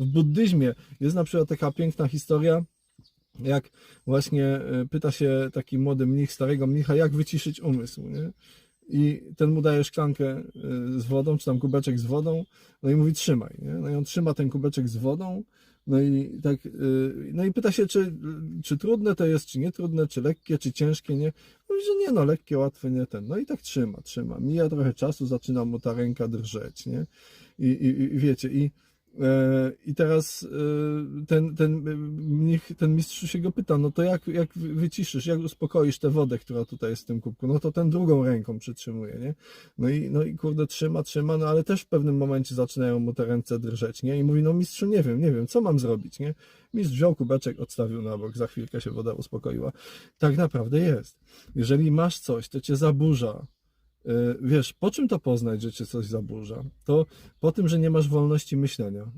w buddyzmie jest na przykład taka piękna historia, jak właśnie e, pyta się taki młody mnich, starego mnicha, jak wyciszyć umysł, nie? I ten mu daje szklankę e, z wodą, czy tam kubeczek z wodą, no i mówi trzymaj, nie? No i on trzyma ten kubeczek z wodą, no i tak, e, no i pyta się, czy, czy trudne to jest, czy nie trudne, czy lekkie, czy ciężkie, nie? Mówi, że nie, no lekkie, łatwe, nie ten. No i tak trzyma, trzyma. Mija trochę czasu, zaczyna mu ta ręka drżeć, nie? I, i, i wiecie, i, i teraz e, ten, ten mnich, ten mistrz się go pyta, no to jak, jak wyciszysz, jak uspokoisz tę wodę, która tutaj jest w tym kubku? No to ten drugą ręką przytrzymuje, nie? No i, no i kurde, trzyma, trzyma, no ale też w pewnym momencie zaczynają mu te ręce drżeć, nie? I mówi, no mistrzu, nie wiem, nie wiem, co mam zrobić, nie? Mistrz wziął kubeczek, odstawił na bok, za chwilkę się woda uspokoiła. Tak naprawdę jest. Jeżeli masz coś, to cię zaburza, wiesz, po czym to poznać, że cię coś zaburza? To po tym, że nie masz wolności myślenia.